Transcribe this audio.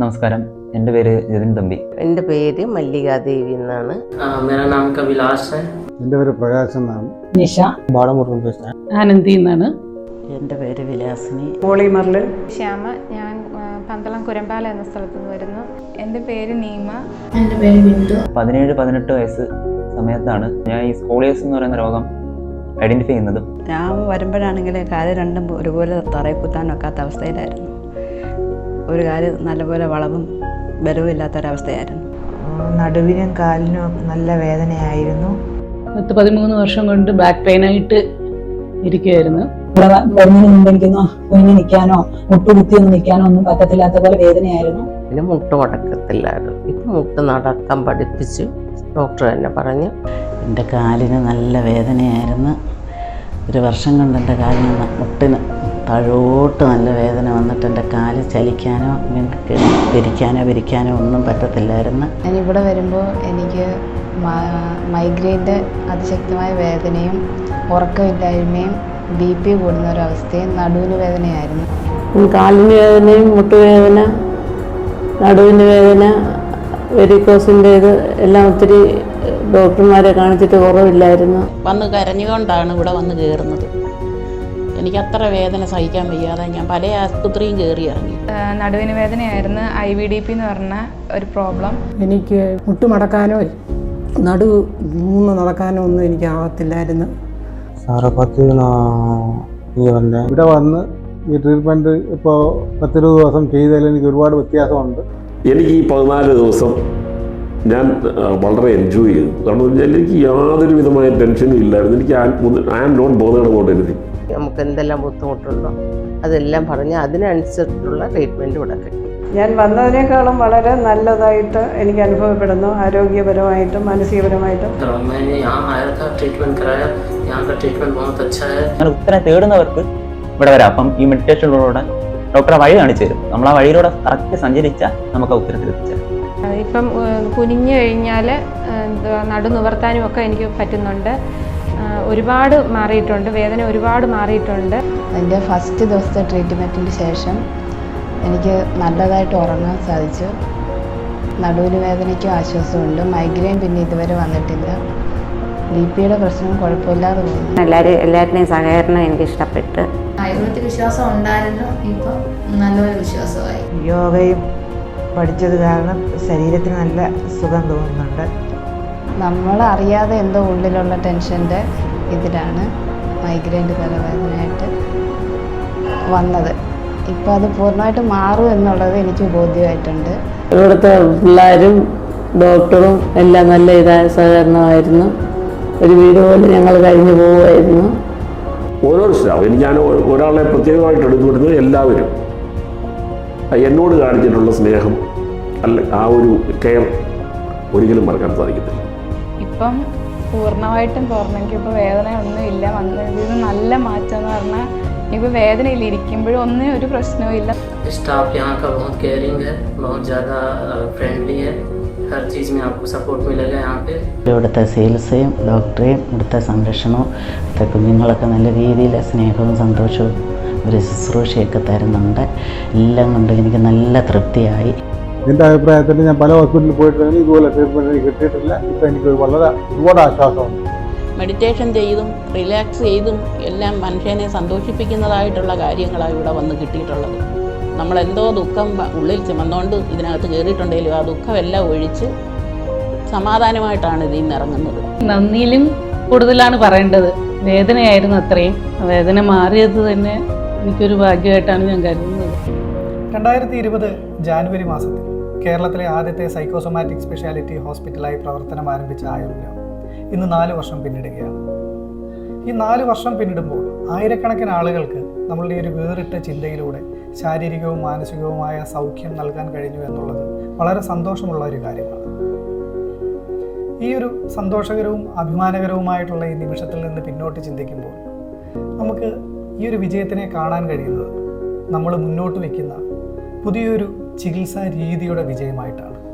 നമസ്കാരം. എന്റെ പേര് ജതിൻ തമ്പി. എന്റെ പേര് മല്ലികാദേവി എന്നാണ്. മേരാ എന്റെ പേര് പ്രകാശ് എന്നാണ്. നിഷ. ബാലമുരുകൻ ആനന്ദി എന്നാണ്. എന്റെ പേര് വിലാസിനി. പോളിമറിൽ ശ്യാമ ഞാൻ പന്തളം കുരമ്പാല എന്ന സ്ഥലത്ത് നിന്ന് വരുന്നു. എന്റെ പേര് നീമ. എന്റെ പേര് ബിന്ദു. പതിനേഴ് പതിനെട്ട് വയസ്സ് സമയത്താണ് ഞാൻ ഈ സ്കോളിയസ് എന്ന് പറയുന്ന രോഗം ഐഡന്റിഫൈ ചെയ്യുന്നത്. ഞാൻ വരുമ്പോഴാണെങ്കിൽ കാൽ രണ്ടും ഒരുപോലെ തറയിൽ കുത്താൻ വെക്കാത്ത അവസ്ഥയിലായിരുന്നു. ഒരു കാര്യം നല്ലപോലെ വളവും ബലവും ഇല്ലാത്തൊരവസ്ഥയായിരുന്നു നടുവിനും കാലിനും നല്ല വേദനയായിരുന്നു. പത്ത് പതിമൂന്ന് വർഷം കൊണ്ട് ബാക്ക് പെയിനായിട്ട് ഇരിക്കുകയായിരുന്നു ഇവിടെ വരുന്നതിന് മുമ്പ് എനിക്കൊന്ന് കുഞ്ഞു നിൽക്കാനോ മുട്ടുകുത്തി ഒന്ന് നിൽക്കാനോ ഒന്നും പറ്റത്തില്ലാത്ത പോലെ വേദനയായിരുന്നു. പിന്നെ മുട്ട് മുടക്കത്തില്ലായിരുന്നു ഇപ്പം മുട്ട് നടക്കാൻ പഠിപ്പിച്ചു. ഡോക്ടർ തന്നെ പറഞ്ഞു. എന്റെ കാലിന് നല്ല വേദനയായിരുന്നു. ഒരു വർഷം കൊണ്ട് എന്റെ കാലിന് മുട്ടിന് താഴോട്ട് നല്ല വേദന വന്നിട്ട് എന്റെ കാൽ ചലിക്കാനോ പിരിക്കാനോ തിരിക്കാനോ വിരിക്കാനോ ഒന്നും പറ്റത്തില്ലായിരുന്നു. ഇവിടെ വരുമ്പോൾ എനിക്ക് മൈഗ്രെയിന്റെ അതിശക്തമായ വേദനയും ഉറക്കമില്ലായ്മയും ബി പി കൂടുന്ന ഒരവസ്ഥയും നടുവിന് വേദനയായിരുന്നു. കാലിന് വേദനയും മുട്ടുവേദന നടുവിന് വേദന വെരിക്കോസിന്റെ ഇത് എല്ലാം ഒത്തിരി ഡോക്ടർമാരെ കാണിച്ചിട്ട് കുറവില്ലായിരുന്നു. വന്ന് കരഞ്ഞുകൊണ്ടാണ് ഇവിടെ വന്ന് കയറുന്നത്. എനിക്ക് അത്ര വേദന സഹിക്കാൻ വയ്യാതെ ഞാൻ പല ആസ്പത്രിയും കയറി ഇറങ്ങി. നടുവിന് വേദനയായിരുന്നു ഐ വി ഡി പി എന്ന് പറഞ്ഞ ഒരു പ്രോബ്ലം. എനിക്ക് മുട്ടുമടക്കാനോ നടു മൂന്ന് നടക്കാനോ ഒന്നും എനിക്ക് ആവത്തില്ലായിരുന്നു. ഇവിടെ വന്ന് ഈ ട്രീറ്റ്മെന്റ് ഇപ്പോ പത്തിരുപത് ദിവസം ചെയ്തതിൽ എനിക്ക് ഒരുപാട് വ്യത്യാസമുണ്ട്. എനിക്ക് ഈ പതിനാല് ദിവസം ഞാൻ വളരെ എൻജോയ് ചെയ്തു. കാരണം എനിക്ക് യാതൊരു വിധമായ ടെൻഷനും ഇല്ലായിരുന്നു. എനിക്ക് I am not bothered about എനിക്ക് നമുക്ക് എന്തെല്ലാം ബുദ്ധിമുട്ടുണ്ടോ? അതെല്ലാം പറഞ്ഞ് അതിനനുസരിച്ചുള്ള ട്രീറ്റ്മെന്റ് ഇവിടെ ഞാൻ വന്നതിനേക്കാളും വളരെ നല്ലതായിട്ട് എനിക്ക് അനുഭവപ്പെടുന്നു. ആരോഗ്യപരമായിട്ടും മാനസികപരമായിട്ടും. ഉത്തരം തേടുന്നവർക്ക് ഇവിടെ വരാം. അപ്പം ഈ മെഡിറ്റേഷനിലൂടെ ഡോക്ടർ വഴി കാണിച്ചു തരും. നമ്മൾ ആ വഴിയിലൂടെ കറക്റ്റ് സഞ്ചരിച്ചാൽ നമുക്ക് ആ ഉത്തരത്തിൽ എത്തിച്ചേരാം. ഇപ്പം കുനിഞ്ഞു കഴിഞ്ഞാൽ നടുനിവർത്താനും ഒക്കെ എനിക്ക് പറ്റുന്നുണ്ട്. ഒരുപാട് മാറിയിട്ടുണ്ട്. വേദന ഒരുപാട് മാറിയിട്ടുണ്ട്. എന്റെ ഫസ്റ്റ് ദിവസത്തെ ട്രീറ്റ്മെന്റിന് ശേഷം എനിക്ക് നല്ലതായിട്ട് ഉറങ്ങാൻ സാധിച്ചു. നടുവിന് വേദനയ്ക്കും ആശ്വാസമുണ്ട്. മൈഗ്രെയിൻ പിന്നെ ഇതുവരെ വന്നിട്ടില്ല. ബി പിയുടെ പ്രശ്നം കുഴപ്പമില്ലാതെ പോകുന്നു. എല്ലാവരും എല്ലാവരുടെയും സഹകരണം എനിക്ക് ഇഷ്ടപ്പെട്ട്. ആയുർവേദിക് വിശ്വാസം ഉണ്ടായിരുന്നു. ഇപ്പം നല്ലൊരു വിശ്വാസമായി. യോഗയും പഠിച്ചത് കാരണം ശരീരത്തിന് നല്ല സുഖം തോന്നുന്നുണ്ട്. നമ്മൾ അറിയാതെ എന്തോ ഉള്ളിലുള്ള ടെൻഷന്റെ ഇതിലാണ് മൈഗ്രെയിന്റെ തലവേദനയായിട്ട് വന്നത്. ഇപ്പം അത് പൂർണമായിട്ട് മാറും എന്നുള്ളത് എനിക്ക് ബോധ്യമായിട്ടുണ്ട്. ഇവിടുത്തെ പിള്ളേരും ഡോക്ടറും എല്ലാം നല്ല ഇതായ സഹകരണമായിരുന്നു. ഒരു വീട് പോലെ ഞങ്ങൾ കഴിഞ്ഞു പോവുമായിരുന്നു. ഓരോ സ്റ്റാഫ് ഞാൻ ഒരാളെ പ്രത്യേകമായിട്ട് എടുത്തു വിടുന്നത് എല്ലാവരും. എന്നോട് കാണിച്ചിട്ടുള്ള സ്നേഹം അല്ല ആ ഒരു കെയർ ഒരിക്കലും മറക്കാൻ സാധിക്കത്തില്ല. ഇപ്പം പൂർണ്ണമായിട്ടും തുറന്നു എനിക്കിപ്പോൾ വേദന ഒന്നുമില്ല വന്നതിൽ നല്ല മാറ്റം എന്ന് പറഞ്ഞാൽ ഇപ്പോൾ വേദനയിൽ ഇരിക്കുമ്പോഴും ഒന്നും ഒരു പ്രശ്നവും ഇല്ല स्टाफ यहाँ का बहुत केयरिंग है बहुत ज़्यादा फ्रेंडली है हर चीज़ में आपको सपोर्ट मिलेगा यहाँ पे ഇവിടുത്തെ ചികിത്സയും ഡോക്ടറെയും ഇവിടുത്തെ സംരക്ഷണവും ഇവിടുത്തെ കുഞ്ഞുങ്ങളൊക്കെ നല്ല രീതിയിൽ സ്നേഹവും സന്തോഷവും ഒരു ശുശ്രൂഷയൊക്കെ തരുന്നുണ്ട് എല്ലാം കൊണ്ടും എനിക്ക് നല്ല തൃപ്തിയായി എന്റെ അഭിപ്രായത്തിൽ ഞാൻ പല ഹോസ്പിറ്റലിൽ പോയിട്ടുണ്ടെങ്കിൽ ഇതുപോലെ ട്രീറ്റ്മെന്റ് എനിക്ക് കിട്ടിയിട്ടില്ല. ഇപ്പോൾ എനിക്ക് വളരെ ഒരുപാട് ആശ്വാസമുണ്ട്. മെഡിറ്റേഷൻ ചെയ്തും റിലാക്സ് ചെയ്തും എല്ലാം മനുഷ്യനെ സന്തോഷിപ്പിക്കുന്നതായിട്ടുള്ള കാര്യങ്ങളാണ് ഇവിടെ വന്ന് കിട്ടിയിട്ടുള്ളത്. നമ്മളെന്തോ ദുഃഖം ഉള്ളിൽ ചുമന്നുകൊണ്ട് ഇതിനകത്ത് കയറിയിട്ടുണ്ടെങ്കിലും ആ ദുഃഖമെല്ലാം ഒഴിച്ച് സമാധാനമായിട്ടാണ് ഇതിൽ നിന്ന് ഇറങ്ങുന്നത്. നന്ദിയിലും കൂടുതലാണ് പറയേണ്ടത്. വേദനയായിരുന്നു അത്രയും. ആ വേദന മാറിയത് തന്നെ എനിക്കൊരു ഭാഗ്യമായിട്ടാണ് ഞാൻ കരുതുന്നത്. രണ്ടായിരത്തി ഇരുപത് ജാനുവരി മാസത്തിൽ കേരളത്തിലെ ആദ്യത്തെ സൈക്കോസൊമാറ്റിക് സ്പെഷ്യാലിറ്റി ഹോസ്പിറ്റലായി പ്രവർത്തനം ആരംഭിച്ച ആയുർവേദം ഇന്ന് നാല് വർഷം പിന്നിടുകയാണ്. ഈ നാല് വർഷം പിന്നിടുമ്പോൾ ആയിരക്കണക്കിന് ആളുകൾക്ക് നമ്മളുടെ ഒരു വേറിട്ട ചിന്തയിലൂടെ ശാരീരികവും മാനസികവുമായ സൗഖ്യം നൽകാൻ കഴിഞ്ഞു എന്നുള്ളത് വളരെ സന്തോഷമുള്ള ഒരു കാര്യമാണ്. ഈ ഒരു സന്തോഷകരവും അഭിമാനകരവുമായിട്ടുള്ള ഈ നിമിഷത്തിൽ നിന്ന് പിന്നോട്ട് ചിന്തിക്കുമ്പോൾ നമുക്ക് ഈ ഒരു വിജയത്തിനെ കാണാൻ കഴിയുന്നത് നമ്മൾ മുന്നോട്ട് വയ്ക്കുന്ന പുതിയൊരു ചികിത്സാ രീതിയുടെ വിജയമായിട്ടാണ്.